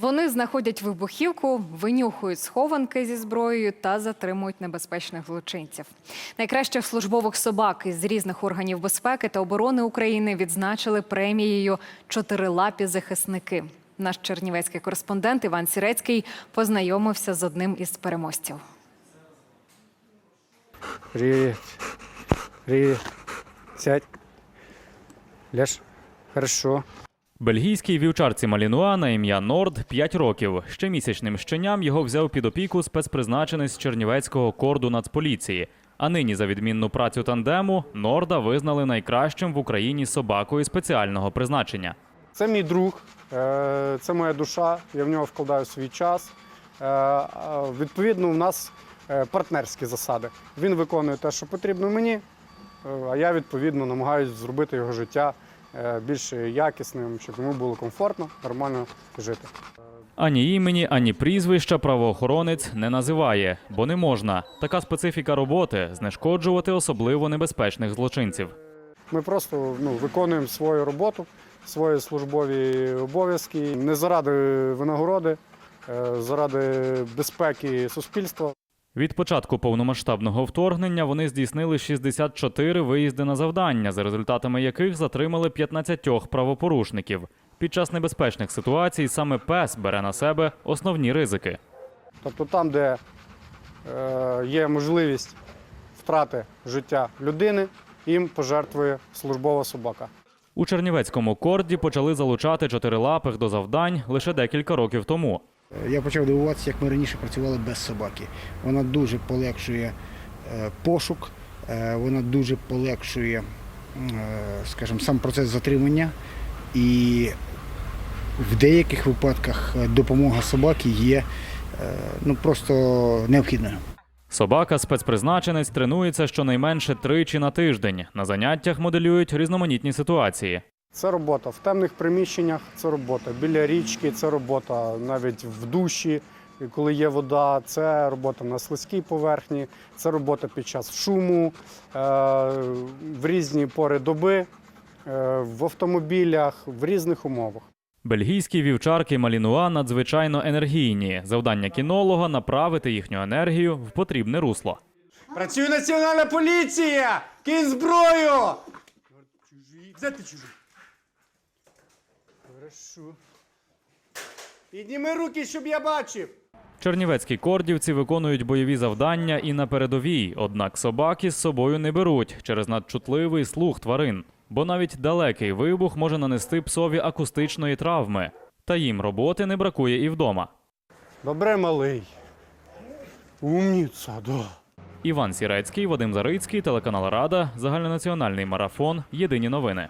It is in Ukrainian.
Вони знаходять вибухівку, винюхують схованки зі зброєю та затримують небезпечних злочинців. Найкращих службових собак із різних органів безпеки та оборони України відзначили премією Чотирилапі захисники. Наш чернівецький кореспондент Іван Сірецький познайомився з одним із переможців. Привет. Привет. Сядь. Ляж. Хорошо. Бельгійській вівчарці Малінуа на ім'я Норд 5 років. Ще місячним щеням його взяв під опіку спецпризначенець з Чернівецького корду Нацполіції. А нині за відмінну працю тандему Норда визнали найкращим в Україні собакою спеціального призначення. Це мій друг, е, це моя душа, я в нього вкладаю свій час. Е, Відповідно, у нас е, партнерські засади. Він виконує те, що потрібно мені, е, а я відповідно намагаюся зробити його життя е, більш якісним, щоб йому було комфортно, нормально жити. Ані імені, ані прізвища правоохоронець не називає, бо не можна. Така специфіка роботи знешкоджувати особливо небезпечних злочинців. Ми просто ну, виконуємо свою роботу, свої службові обов'язки не заради винагороди, е, заради безпеки суспільства. Від початку повномасштабного вторгнення вони здійснили 64 виїзди на завдання, за результатами яких затримали 15 правопорушників. Під час небезпечних ситуацій саме пес бере на себе основні ризики. Тобто там, де е, є можливість втрати життя людини, їм пожертвує службова собака. У Чернівецькому корді почали залучати чотирилапих до завдань лише декілька років тому. Я почав дивуватися, як ми раніше працювали без собаки. Вона дуже полегшує е, пошук, е, вона дуже полегшує, е, скажімо, сам процес затримання. І в деяких випадках е, допомога собаки є е, ну, просто необхідною. Собака спецпризначенець тренується щонайменше тричі на тиждень. На заняттях моделюють різноманітні ситуації. Це робота в темних приміщеннях, це робота біля річки, це робота навіть в душі, коли є вода, це робота на слизькій поверхні, це робота під час шуму, е, в різні пори доби, е, в автомобілях, в різних умовах. Бельгійські вівчарки Малінуа надзвичайно енергійні. Завдання кінолога направити їхню енергію в потрібне русло. Працює національна поліція! Кинь зброю! Де ти чужий? Хорошо. Підніми руки, щоб я бачив. Чернівецькі кордівці виконують бойові завдання і на передовій, однак собаки з собою не беруть через надчутливий слух тварин, бо навіть далекий вибух може нанести псові акустичної травми. Та їм роботи не бракує і вдома. Добре, малий. Умніця, да. Іван Сірецький, Вадим Зарицький, телеканал Рада, загальнонаціональний марафон. Єдині новини.